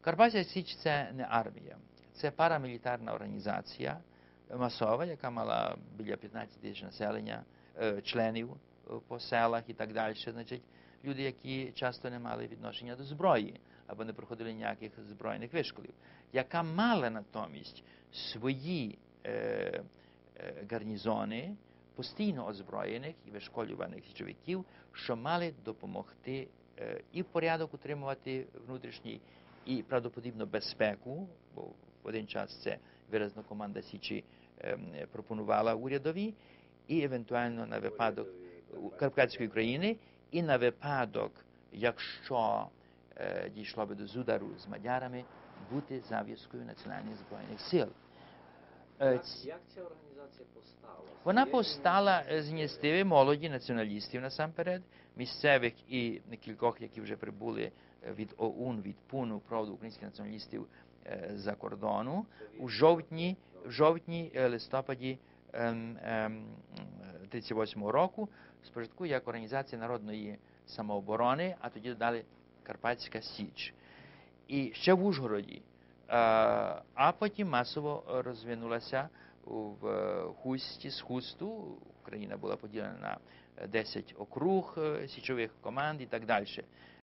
Карпатська Січ це не армія, це парамілітарна організація масова, яка мала біля 15 тисяч населення, е, членів е, по селах і так далі. Значить, люди, які часто не мали відношення до зброї або не проходили ніяких збройних вишколів, яка мала натомість свої е, е, гарнізони, постійно озброєних і вишколюваних січовиків, що мали допомогти і в порядок утримувати внутрішній, і правдоподібно безпеку, бо в один час це виразно команда Січі ем, пропонувала урядові, і евентуально на випадок Карпатської України, і на випадок, якщо е, дійшло би до зудару з мадярами, бути зав'язкою національних збройних сил. Е, Як, ця організація постала? вона постала з ініціативи молоді націоналістів насамперед, місцевих і кількох, які вже прибули е, від ОУН, від ПУНу, правду українських націоналістів е, за кордону у жовтні, в жовтні, е, листопаді ем, ем, 38-го року, спочатку як організація народної самооборони, а тоді додали Карпатська Січ. І ще в Ужгороді. А потім масово розвинулася в Хусті з Хусту. Україна була поділена на 10 округ е, січових команд і так далі.